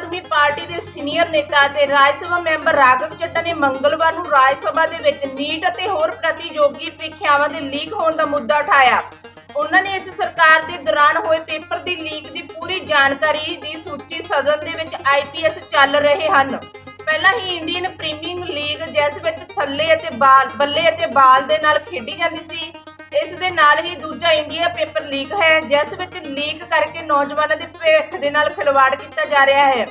ਆਦਮੀ party ਦੇ senior ਨੇਤਾ ਤੇ ਰਾਜ ਸਭਾ ਮੈਂਬਰ ਰਾਘਵ ਚੱਡਾ ਨੇ ਮੰਗਲਵਾਰ ਨੂੰ ਰਾਜ ਸਭਾ ਦੇ ਵਿੱਚ ਨੀਟ ਅਤੇ ਹੋਰ ਪ੍ਰਤੀਯੋਗੀ ਪ੍ਰੀਖਿਆਵਾਂ ਦੇ ਲੀਕ ਹੋਣ ਦਾ ਮੁੱਦਾ ਉਠਾਇਆ। ਉਹਨਾਂ ਨੇ ਇਸ ਸਰਕਾਰ ਦੇ ਦੌਰਾਨ ਹੋਏ ਪੇਪਰ ਦੀ ਲੀਕ ਦੀ ਪੂਰੀ ਜਾਣਕਾਰੀ ਦੀ ਸੂਚੀ ਸਦਨ ਦੇ ਵਿੱਚ ਆਈਪੀਐਸ ਚੱਲ ਰਹੇ ਹਨ। ਪਹਿਲਾਂ ਹੀ ਇੰਡੀਅਨ ਪ੍ਰੀਮੀਅਰ ਲੀਗ ਜਿਸ ਵਿੱਚ ਥੱਲੇ ਅਤੇ ਬਾਲ ਬੱਲੇ ਅਤੇ ਬਾਲ ਦੇ ਨਾਲ ਖੇਡੀ ਜਾਂਦੀ ਸੀ ਇਸ ਦੇ ਨਾਲ ਹੀ ਦੂਜਾ ਇੰਡੀਆ ਪੇਪਰ ਲੀਕ ਹੈ, ਜਿਸ ਵਿੱਚ ਲੀਕ ਕਰਕੇ ਨੌਜਵਾਨਾਂ ਦੇ ਭਵਿੱਖ ਦੇ ਨਾਲ ਖਿਲਵਾੜ ਕੀਤਾ ਜਾ ਰਿਹਾ ਹੈ।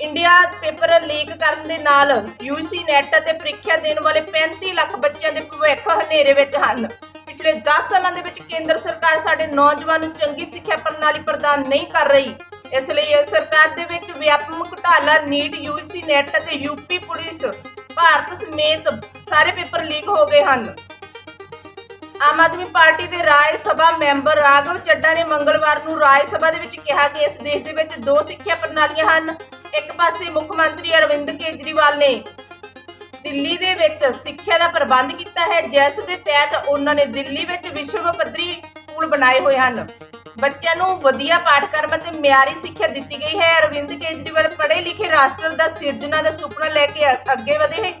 ਇੰਡੀਆ ਪੇਪਰ ਲੀਕ ਕਰਨ ਦੇ ਨਾਲ ਯੂਸੀ ਨੈਟ ਅਤੇ ਪ੍ਰੀਖਿਆ ਦੇਣ ਵਾਲੇ 35 ਲੱਖ ਬੱਚਿਆਂ ਦੇ ਭਵਿੱਖ ਹਨੇਰੇ ਵਿੱਚ ਹਨ। ਪਿਛਲੇ 10 ਸਾਲਾਂ ਦੇ ਵਿੱਚ ਕੇਂਦਰ ਸਰਕਾਰ ਸਾਡੇ ਨੌਜਵਾਨ ਨੂੰ ਚੰਗੀ ਸਿੱਖਿਆ ਪ੍ਰਣਾਲੀ ਪ੍ਰਦਾਨ ਨਹੀਂ ਕਰ ਰਹੀ। ਇਸ ਲਈ ਇਹ ਸਰਕਾਰ ਦੇ ਵਿੱਚ ਵਿਆਪਕ ਘੁਟਾਲਾ, ਨੀਟ ਯੂਸੀ ਨੈਟ ਅਤੇ ਯੂਪੀ ਪੁਲਿਸ, ਭਾਰਤ ਸਮੇਤ ਸਾਰੇ ਪੇਪਰ ਲੀਕ ਹੋ ਗਏ ਹਨ। ਆਮ ਆਦਮੀ ਪਾਰਟੀ ਦੇ ਰਾਜ ਸਭਾ ਮੈਂਬਰ ਰਾਘਵ ਚੱਡਾ ਨੇ ਮੰਗਲਵਾਰ ਨੂੰ ਰਾਜ ਸਭਾ ਦੇ ਵਿੱਚ ਕਿਹਾ ਕਿ ਇਸ ਦੇਸ਼ ਦੇ ਵਿੱਚ ਦੋ ਸਿੱਖਿਆ ਪ੍ਰਣਾਲੀਆਂ ਹਨ। ਇੱਕ ਪਾਸੇ ਮੁੱਖ ਮੰਤਰੀ ਅਰਵਿੰਦ ਕੇਜਰੀਵਾਲ ਨੇ ਦਿੱਲੀ ਦੇ ਵਿੱਚ ਸਿੱਖਿਆ ਦਾ ਪ੍ਰਬੰਧ ਕੀਤਾ ਹੈ। ਜਿਸ ਦੇ ਤਹਿਤ ਉਹਨਾਂ ਨੇ ਦਿੱਲੀ ਵਿੱਚ ਵਿਸ਼ਵ ਪੱਧਰੀ ਸਕੂਲ ਬਣਾਏ ਹੋਏ ਹਨ। ਬੱਚਿਆਂ ਨੂੰ ਵਧੀਆ ਪਾਠਕ੍ਰਮ ਅਤੇ ਮਿਆਰੀ ਸਿੱਖਿਆ ਦਿੱਤੀ ਗਈ ਹੈ। ਅਰਵਿੰਦ ਕੇਜਰੀਵਾਲ ਪੜ੍ਹੇ ਲਿਖੇ ਰਾਸ਼ਟਰ ਦਾ ਸਿਰਜਣਾ ਦਾ ਸੁਪਨਾ ਲੈ ਕੇ ਅੱਗੇ ਵਧੇ।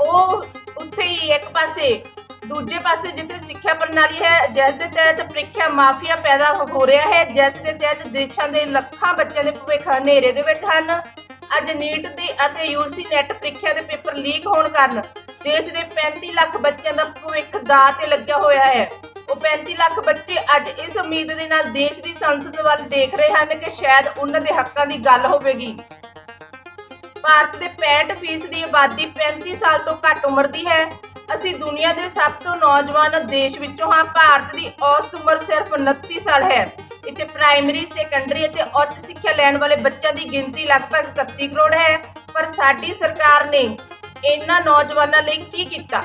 ਉਹ ਉੱਥੇ ਹੀ ਇੱਕ ਪਾਸੇ ਦੂਜੇ ਪਾਸੇ ਜਿੱਥੇ ਸਿੱਖਿਆ ਪ੍ਰਣਾਲੀ ਹੈ, ਜਿਸ ਦੇ ਤਹਿਤ ਪ੍ਰੀਖਿਆ ਮਾਫੀਆ ਪੈਦਾ ਹੋ ਰਿਹਾ ਹੈ, ਜਿਸ ਦੇ ਤਹਿਤ ਦੇਸ਼ਾਂ ਦੇ ਲੱਖਾਂ ਬੱਚਿਆਂ ਦੇ ਭਵਿੱਖ ਹਨੇਰੇ ਦੇ ਵਿੱਚ ਹਨ। ਅੱਜ ਨੀਟ ਦੀ ਅਤੇ ਯੂਸੀ ਨੈਟ ਪ੍ਰੀਖਿਆ ਦੇ ਪੇਪਰ ਲੀਕ ਹੋਣ ਕਾਰਨ ਦੇਸ਼ ਦੇ 35 ਲੱਖ ਬੱਚਿਆਂ ਦਾ ਭਵਿੱਖ ਦਾਅ ਤੇ ਲੱਗਿਆ ਹੋਇਆ ਹੈ। ਉਹ 35 ਲੱਖ ਬੱਚੇ ਅੱਜ ਇਸ ਉਮੀਦ ਦੇ ਨਾਲ ਦੇਸ਼ ਦੀ ਸੰਸਦ ਵੱਲ ਦੇਖ ਰਹੇ ਹਨ ਕਿ ਸ਼ਾਇਦ ਉਹਨਾਂ ਦੇ ਹੱਕਾਂ ਦੀ ਗੱਲ ਹੋਵੇਗੀ। ਭਾਰਤ ਦੇ 65% ਦੀ ਆਬਾਦੀ 35 ਸਾਲ ਤੋਂ ਘੱਟ ਉਮਰ ਦੀ ਹੈ। ਅਸੀਂ ਦੁਨੀਆ ਦੇ ਸਭ ਤੋਂ ਨੌਜਵਾਨ ਦੇਸ਼ ਵਿੱਚੋਂ ਹਾਂ, ਭਾਰਤ ਦੀ ਔਸਤ ਉਮਰ ਸਿਰਫ 29 ਸਾਲ ਹੈ। ਇੱਥੇ ਪ੍ਰਾਇਮਰੀ ਸੈਕੰਡਰੀ ਅਤੇ ਉੱਚ ਸਿੱਖਿਆ ਲੈਣ ਵਾਲੇ ਬੱਚਿਆਂ ਦੀ ਗਿਣਤੀ ਲਗਭਗ 31 ਕਰੋੜ ਹੈ। ਪਰ ਸਾਡੀ ਸਰਕਾਰ ਨੇ ਇਹਨਾਂ ਨੌਜਵਾਨਾਂ ਲਈ ਕੀ ਕੀਤਾ?